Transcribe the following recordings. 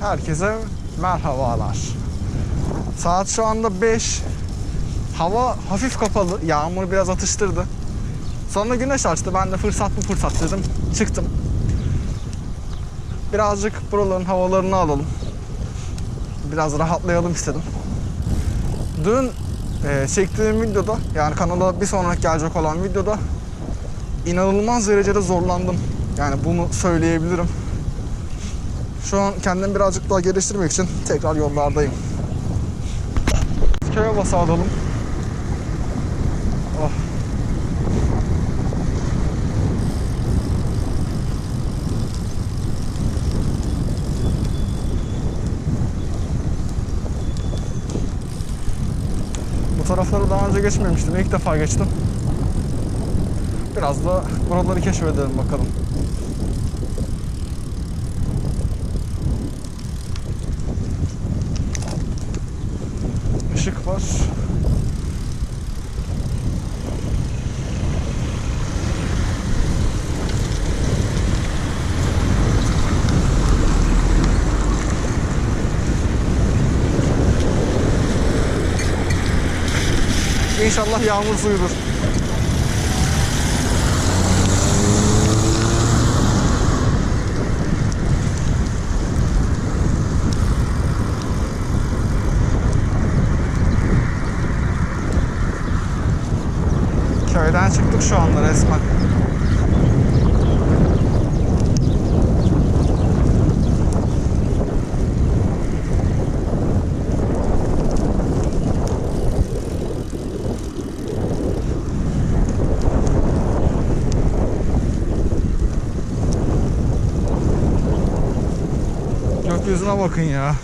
Herkese merhabalar. Saat şu anda 5. Hava hafif kapalı. Yağmur biraz atıştırdı. Sonra güneş açtı. Ben de fırsat bu fırsat dedim. Çıktım. Birazcık buraların havalarını alalım. Biraz rahatlayalım istedim. Dün e, çektiğim videoda yani kanala bir sonraki gelecek olan videoda inanılmaz derecede zorlandım. Yani bunu söyleyebilirim. Şu an kendimi birazcık daha geliştirmek için tekrar yollardayım. Köye basa alalım. Oh. Bu tarafları daha önce geçmemiştim. İlk defa geçtim. Biraz da buraları keşfedelim bakalım. Var. İnşallah yağmur suyudur. Köyden çıktık şu anda resmen. Gökyüzüne bakın ya.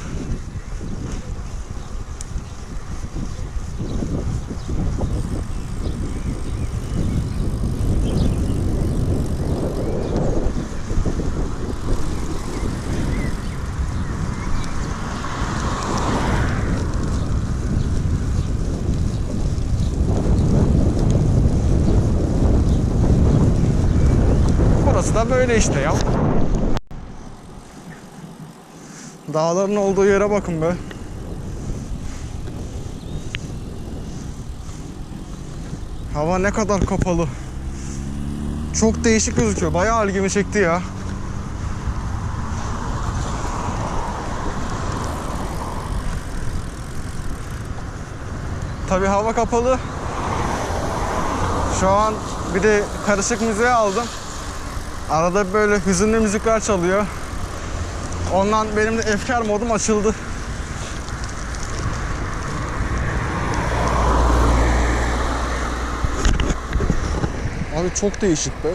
Burası da böyle işte ya. Dağların olduğu yere bakın be. Hava ne kadar kapalı. Çok değişik gözüküyor. Bayağı ilgimi çekti ya. Tabii hava kapalı. Şu an bir de karışık müziği aldım. Arada böyle hüzünlü müzikler çalıyor. Ondan benim de efkar modum açıldı. Abi çok değişik be.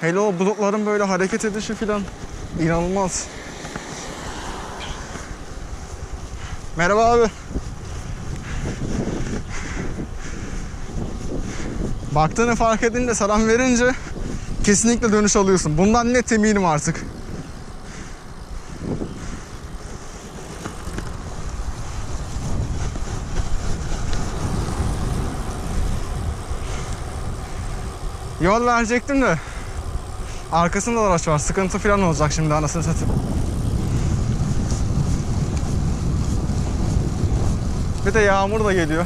Hele o bulutların böyle hareket edişi filan inanılmaz. Merhaba abi. Baktığını fark edince selam verince kesinlikle dönüş alıyorsun. Bundan net eminim artık. Yol verecektim de arkasında da araç var. Sıkıntı falan olacak şimdi anasını satayım. Bir de yağmur da geliyor.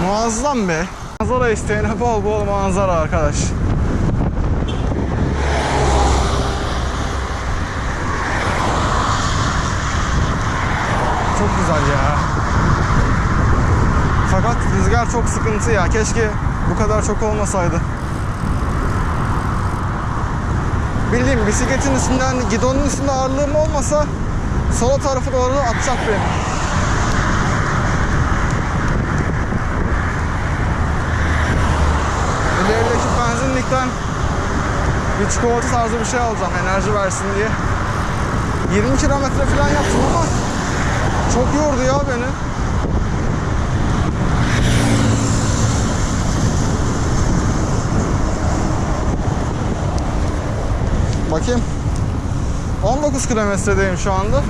Muazzam be. Manzara isteyene bol bol manzara arkadaş. Çok güzel ya. Fakat rüzgar çok sıkıntı ya. Keşke bu kadar çok olmasaydı. Bildiğim bisikletin üstünden, gidonun üstünde ağırlığım olmasa sola tarafı doğru atacak beni. Benzinlikten bir çikolata tarzı bir şey alacağım enerji versin diye. 20 kilometre falan yaptım ama Çok yordu ya beni. Bakayım. 19 kilometredeyim şu anda.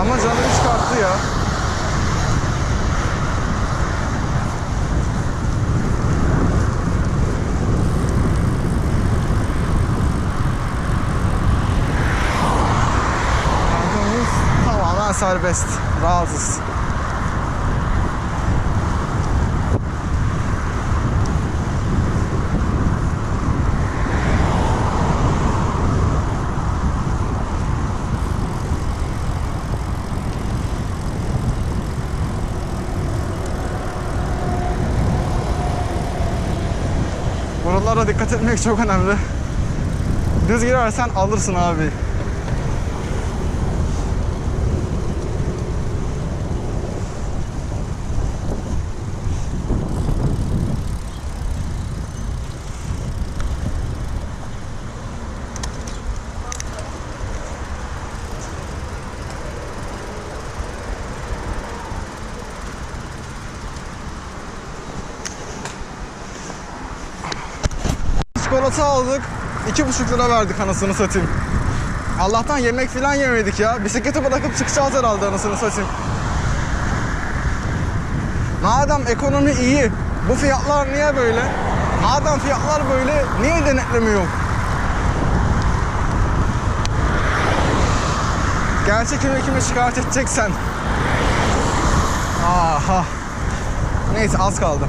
Ama canımı çıkarttı ya. Serbest. Rahatız. Buralara dikkat etmek çok önemli. Düz girersen alırsın abi. Çikolata aldık. iki buçuk lira verdik anasını satayım. Allah'tan yemek falan yemedik ya. Bisikleti bırakıp çıkacağız herhalde anasını satayım. Madem ekonomi iyi, bu fiyatlar niye böyle? Madem fiyatlar böyle, niye denetleme yok? Gerçek kimi kime şikayet edeceksen. Aha. Neyse az kaldı.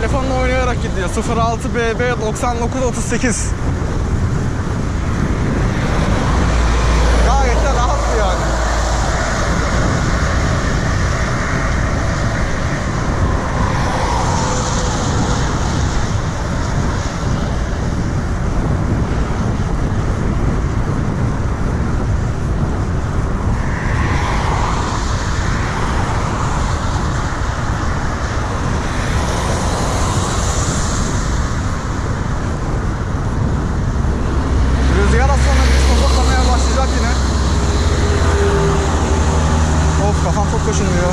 Telefonla oynayarak gidiyor. 06 BB 99 38. çok kaşınıyor.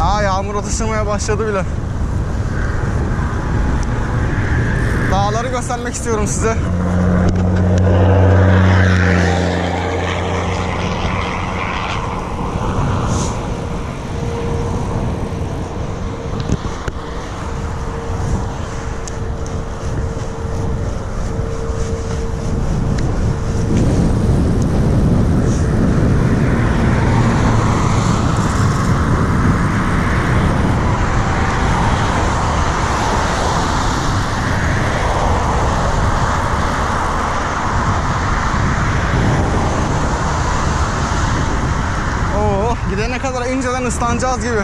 Aa yağmur atıştırmaya başladı bile. Dağları göstermek istiyorum size. İnceden ıslanacağız gibi.